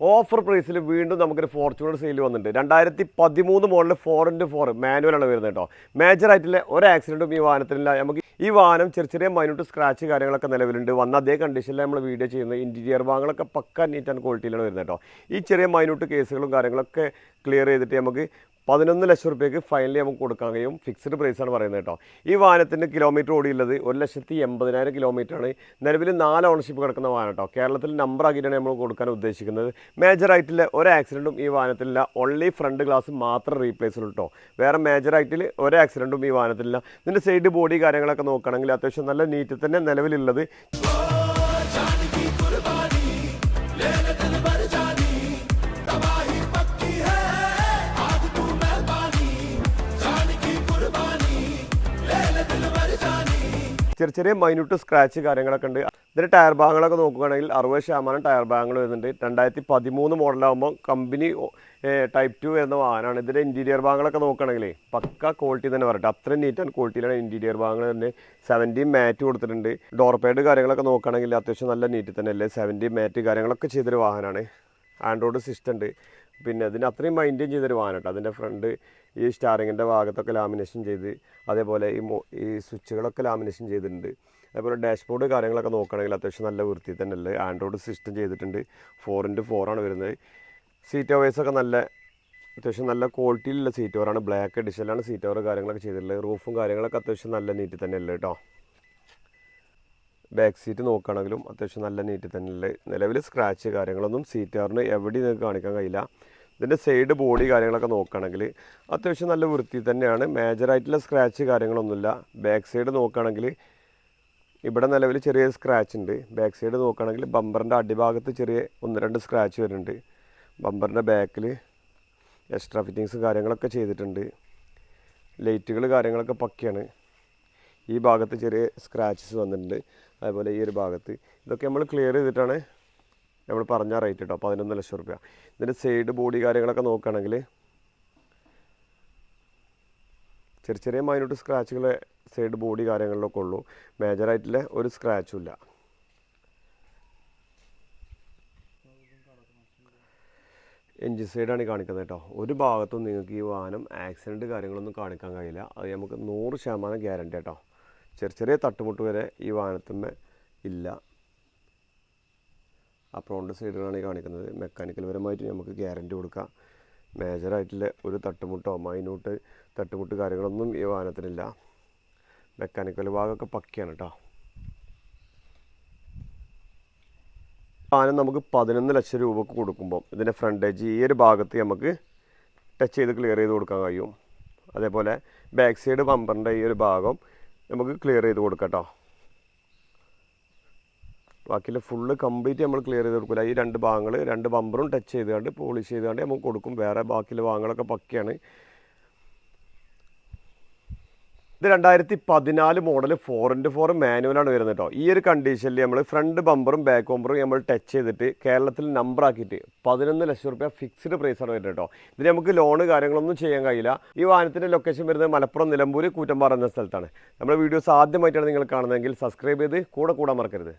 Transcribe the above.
Offer പ്രൈസിൽ വീണ്ടും നമുക്കൊരു ഫോർച്യൂണർ സെയിൽ വന്നിട്ടുണ്ട്. രണ്ടായിരത്തി പതിമൂന്ന് മോഡൽ ഫോർ ഇന്റു ഫോർ മാനുവലാണ് വരുന്നത് കേട്ടോ. മേജർ ആയിട്ടുള്ള ഒരു ആക്സിഡന്റും ഈ വാഹനത്തിലില്ല നമുക്ക് ഈ വാഹനം ചെറിയ ചെറിയ മൈനൂട്ട് സ്ക്രാച്ച് കാര്യങ്ങളൊക്കെ നിലവിലുണ്ട്. വന്ന അതേ കണ്ടീഷനിൽ നമ്മൾ വീഡിയോ ചെയ്യുന്നത്. ഇന്റീരിയർ ഭാഗങ്ങളൊക്കെ പക്ക നീറ്റ് ആൻഡ് ക്വാളിറ്റിയിലാണ് വരുന്നത് കേട്ടോ. ഈ ചെറിയ മൈനൂട്ട് കേസുകളും കാര്യങ്ങളൊക്കെ ക്ലിയർ ചെയ്തിട്ട് നമുക്ക് പതിനൊന്ന് ലക്ഷം റുപ്യക്ക് ഫൈനലി നമുക്ക് കൊടുക്കാൻ കഴിയും. ഫിക്സ്ഡ് ആണ് പറയുന്നത് കേട്ടോ. ഈ വാഹനത്തിന്റെ കിലോമീറ്റർ ഓടിയുള്ളത് ഒരു ലക്ഷത്തി എൺപതിനായിരം കിലോമീറ്ററാണ് നിലവിൽ നാല് ഓണർഷിപ്പ് കിടക്കുന്ന വാഹനം കേട്ടോ. കേരളത്തിൽ നമ്പർ ആക്കിയിട്ടാണ് നമ്മൾ കൊടുക്കാൻ ഉദ്ദേശിക്കുന്നത്. മേജർ ആയിട്ടുള്ള ഒരു ആക്സിഡന്റും ഈ വാഹനത്തിലില്ല. ഓൺലി ഫ്രണ്ട് ഗ്ലാസ് മാത്രം റീപ്ലേസ് ഉള്ളൂ കേട്ടോ. വേറെ മേജർ ആയിട്ട് ഒരു ആക്സിഡന്റും ഈ വാഹനത്തിലില്ല. ഇതിന്റെ സൈഡ് ബോഡി കാര്യങ്ങളൊക്കെ നോക്കുകയാണെങ്കിൽ അത്യാവശ്യം നല്ല നീറ്റ് തന്നെ നിലവിലുള്ളത്. ചെറിയ ചെറിയ മൈന്യൂട്ട് സ്ക്രാച്ച് കാര്യങ്ങളൊക്കെ ഉണ്ട്. ഇതിന്റെ ടയർ ഭാഗങ്ങളൊക്കെ നോക്കുകയാണെങ്കിൽ അറുപത് ശതമാനം ടയർ ഭാഗങ്ങൾ വരുന്നുണ്ട്. രണ്ടായിരത്തി പതിമൂന്ന് മോഡലാകുമ്പോൾ കമ്പനി ടൈപ്പ് ടു വരുന്ന വാഹനമാണ്. ഇതിന്റെ ഇന്റീരിയർ ഭാഗങ്ങളൊക്കെ നോക്കുകയാണെങ്കിൽ പക്ക ക്വാളിറ്റി തന്നെ പറയട്ടെ. അത്രയും നീറ്റ് ആൻഡ് ക്വാളിറ്റിയിലാണ് ഇന്റീരിയർ ഭാഗങ്ങൾ തന്നെ സെവന്റി മാറ്റ് കൊടുത്തിട്ടുണ്ട്. ഡോർ പേഡ് കാര്യങ്ങളൊക്കെ നോക്കുകയാണെങ്കിൽ അത്യാവശ്യം നല്ല നീറ്റ് തന്നെ അല്ലേ സെവന്റീൻ മാറ്റ് കാര്യങ്ങളൊക്കെ ചെയ്തൊരു വാഹനമാണ്. ആൻഡ്രോയിഡ് സിസ്റ്റം ഉണ്ട്. പിന്നെ അതിന് അത്രയും മെയിന്റെയിൻ ചെയ്തൊരു വാഹനം കേട്ടോ അതിന്റെ ഫ്രണ്ട് ഈ സ്റ്റാറിങ്ങിന്റെ ഭാഗത്തൊക്കെ ലാമിനേഷൻ ചെയ്ത് അതേപോലെ ഈ മോ ഈ സ്വിച്ചുകളൊക്കെ ലാമിനേഷൻ ചെയ്തിട്ടുണ്ട്. അതേപോലെ ഡാഷ്ബോർഡ് കാര്യങ്ങളൊക്കെ നോക്കുകയാണെങ്കിൽ അത്യാവശ്യം നല്ല വൃത്തി തന്നെ ഉള്ളത് ആൻഡ്രോയിഡ് സിസ്റ്റം ചെയ്തിട്ടുണ്ട്. ഫോർ ഇന്റു ആണ് വരുന്നത്. സീറ്റ് ഒക്കെ നല്ല അത്യാവശ്യം നല്ല ക്വാളിറ്റിയിലുള്ള സീറ്റ് ഓവറാണ് ബ്ലാക്ക് എഡിഷനിലാണ് സീറ്റ് ഓവർ കാര്യങ്ങളൊക്കെ ചെയ്തിട്ടുള്ളത്. റൂഫും കാര്യങ്ങളൊക്കെ അത്യാവശ്യം നല്ല നീറ്റ് തന്നെയല്ലേ കേട്ടോ ബാക്ക് സീറ്റ് നോക്കുകയാണെങ്കിലും അത്യാവശ്യം നല്ല നീറ്റ് തന്നെ ഉള്ളത് നിലവിൽ സ്ക്രാച്ച് കാര്യങ്ങളൊന്നും സീറ്റാറിന് എവിടെയും നിങ്ങൾക്ക് കാണിക്കാൻ കഴിയില്ല. ഇതിന്റെ സൈഡ് ബോഡി കാര്യങ്ങളൊക്കെ നോക്കുകയാണെങ്കിൽ അത്യാവശ്യം നല്ല വൃത്തി തന്നെയാണ്. മേജറായിട്ടുള്ള സ്ക്രാച്ച് കാര്യങ്ങളൊന്നുമില്ല. ബാക്ക് സൈഡ് നോക്കുകയാണെങ്കിൽ ഇവിടെ നിലവിൽ ചെറിയ സ്ക്രാച്ച് ഉണ്ട്. ബാക്ക് സൈഡ് നോക്കുകയാണെങ്കിൽ ബമ്പറിന്റെ അടിഭാഗത്ത് ചെറിയ ഒന്ന് രണ്ട് സ്ക്രാച്ച് വരുന്നുണ്ട്. ബമ്പറിന്റെ ബാക്കിൽ എക്സ്ട്രാ ഫിറ്റിങ്സ് കാര്യങ്ങളൊക്കെ ചെയ്തിട്ടുണ്ട്. ലൈറ്റുകൾ കാര്യങ്ങളൊക്കെ പക്കയാണ്. ഈ ഭാഗത്ത് ചെറിയ സ്ക്രാച്ചസ് വന്നിട്ടുണ്ട്. അതുപോലെ ഈ ഒരു ഭാഗത്ത്. ഇതൊക്കെ നമ്മൾ ക്ലിയർ ചെയ്തിട്ടാണ് നമ്മൾ പറഞ്ഞ റേറ്റ് കേട്ടോ പതിനൊന്ന് ലക്ഷം റുപ്യ. ഇതിന്റെ സൈഡ് ബോഡി കാര്യങ്ങളൊക്കെ നോക്കുകയാണെങ്കിൽ ചെറിയ ചെറിയ മൈനൂട്ട് സ്ക്രാച്ചുകൾ സൈഡ് ബോഡി കാര്യങ്ങളിലൊക്കെ ഉള്ളൂ. മേജറായിട്ടുള്ള ഒരു സ്ക്രാച്ചും ഇല്ല. എഞ്ചിൻ സൈഡാണ് കാണിക്കുന്നത് കേട്ടോ. ഒരു ഭാഗത്തും നിങ്ങൾക്ക് ഈ വാഹനം ആക്സിഡന്റ് കാര്യങ്ങളൊന്നും കാണിക്കാൻ കഴിയില്ല. അത് നമുക്ക് നൂറ് ശതമാനം ഗ്യാരണ്ടി കേട്ടോ ചെറിയ ചെറിയ തട്ടുമുട്ട് വരെ ഈ വാഹനത്തിന്മേ ഇല്ല. ആ ഫ്രണ്ട് സൈഡിലാണ് ഈ കാണിക്കുന്നത്. മെക്കാനിക്കൽ പരമായിട്ട് നമുക്ക് ഗ്യാരണ്ടി കൊടുക്കാം. മേജറായിട്ടുള്ള ഒരു തട്ടുമുട്ടോ മൈന്യൂട്ട് തട്ടുമുട്ട് കാര്യങ്ങളൊന്നും ഈ വാഹനത്തിനില്ല. മെക്കാനിക്കൽ ഭാഗമൊക്കെ പക്കയാണ് കേട്ടോ വാഹനം നമുക്ക് പതിനൊന്ന് ലക്ഷം രൂപക്ക് കൊടുക്കുമ്പോൾ ഇതിന്റെ ഫ്രണ്ടേജ് ഈ ഒരു ഭാഗത്ത് നമുക്ക് ടച്ച് ചെയ്ത് ക്ലിയർ ചെയ്ത് കൊടുക്കാൻ കഴിയും. അതേപോലെ ബാക്ക് സൈഡ് ബമ്പറിന്റെ ഈ ഒരു ഭാഗം നമുക്ക് ക്ലിയർ ചെയ്ത് കൊടുക്കാം കേട്ടോ ബാക്കിയുള്ള ഫുള്ള് കംപ്ലീറ്റ് നമ്മൾ ക്ലിയർ ചെയ്ത് കൊടുക്കില്ല ഈ രണ്ട് ഭാഗങ്ങൾ രണ്ട് ബമ്പറും ടച്ച് ചെയ്തുകൊണ്ട് പോളിഷ് ചെയ്തുകൊണ്ട് നമുക്ക് കൊടുക്കും. വേറെ ബാക്കിയുള്ള ഭാഗങ്ങളൊക്കെ പക്കയാണ്. ഇത് രണ്ടായിരത്തി പതിനാല് മോഡൽ ഫോർ ഇന്റു ഫോർ മാനുവലാണ് വരുന്നത് കേട്ടോ ഈ ഒരു കണ്ടീഷനിൽ നമ്മൾ ഫ്രണ്ട് ബമ്പറും ബാക്ക് ബമ്പറും നമ്മൾ ടച്ച് ചെയ്തിട്ട് കേരളത്തിൽ നമ്പർ ആക്കിയിട്ട് പതിനൊന്ന് ലക്ഷം റുപ്യ ഫിക്സ്ഡ് പ്രൈസാണ് വരുന്നത് കേട്ടോ ഇതിന് നമുക്ക് ലോണ് കാര്യങ്ങളൊന്നും ചെയ്യാൻ കഴിയില്ല. ഈ വാഹനത്തിന്റെ ലൊക്കേഷൻ വരുന്നത് മലപ്പുറം നിലമ്പൂർ കൂറ്റമ്പാറ എന്ന സ്ഥലത്താണ്. നമ്മുടെ വീഡിയോസ് ആദ്യമായിട്ടാണ് നിങ്ങൾ കാണുന്നതെങ്കിൽ സബ്സ്ക്രൈബ് ചെയ്ത് കൂടെ കൂടാൻ മറക്കരുത്.